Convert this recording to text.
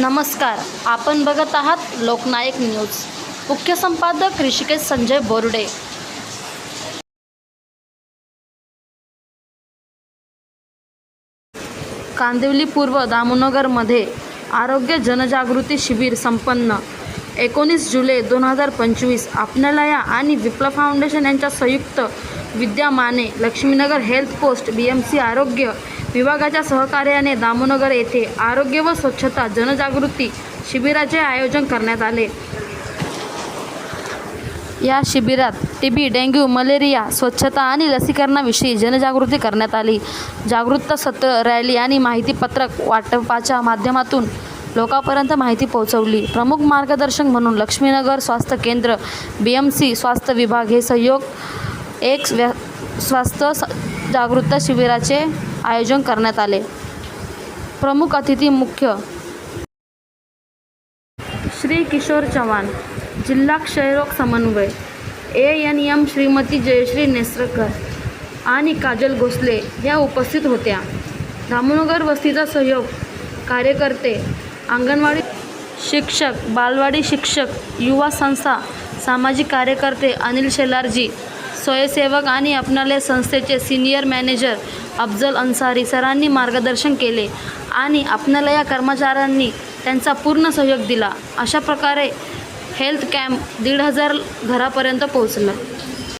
नमस्कार. आपण बघत आहात लोकनायक न्यूज. मुख्य संपादक ऋषिकेश संजय बोर्डे. कांदिवली पूर्व दामोनगरमध्ये आरोग्य जनजागृती शिबिर संपन्न. एकोणीस जुलै दोन हजार पंचवीस आपणालया आणि विप्ल फाउंडेशन यांच्या संयुक्त विद्यमाने Laxminagar health post B M C आरोग्य विभागाच्या सहकार्याने दामोनगर येथे आरोग्य व स्वच्छता जनजागृती शिबिराचे आयोजन करण्यात आले. या शिबिरात टीबी डेंग्यू मलेरिया स्वच्छता आणि लसीकरणाविषयी जनजागृती करण्यात आली. जागरूकता सत्र रॅली आणि माहितीपत्रक वाटपाच्या माध्यमातून लोकांपर्यंत माहिती पोहोचवली. प्रमुख मार्गदर्शक म्हणून लक्ष्मीनगर स्वास्थ्य केंद्र बी एम सी स्वास्थ्य विभाग हे सहयोग एक व्या स्वास्थ्य स- जागरूकता शिबिराचे आयोजन करण्यात आले. प्रमुख अतिथी मुख्य श्री किशोर चव्हाण जिल्हा क्षयरोग समन्वय A N M Shrimati Jayashree Nesarkar आणि काजल भोसले या उपस्थित होत्या. धामनगर वस्तीचा सहयोग कार्यकर्ते अंगणवाडी शिक्षक बालवाडी शिक्षक युवा संस्था सामाजिक कार्यकर्ते अनिल शेलारजी स्वयंसेवक आणि आपणाले संस्थेचे सिनियर मॅनेजर अफजल अन्सारी सरांनी मार्गदर्शन केले आणि आपणाला या कर्मचाऱ्यांनी त्यांचा पूर्ण सहयोग दिला. अशा प्रकारे हेल्थ कॅम्प दीड हजार घरापर्यंत पोहोचलं.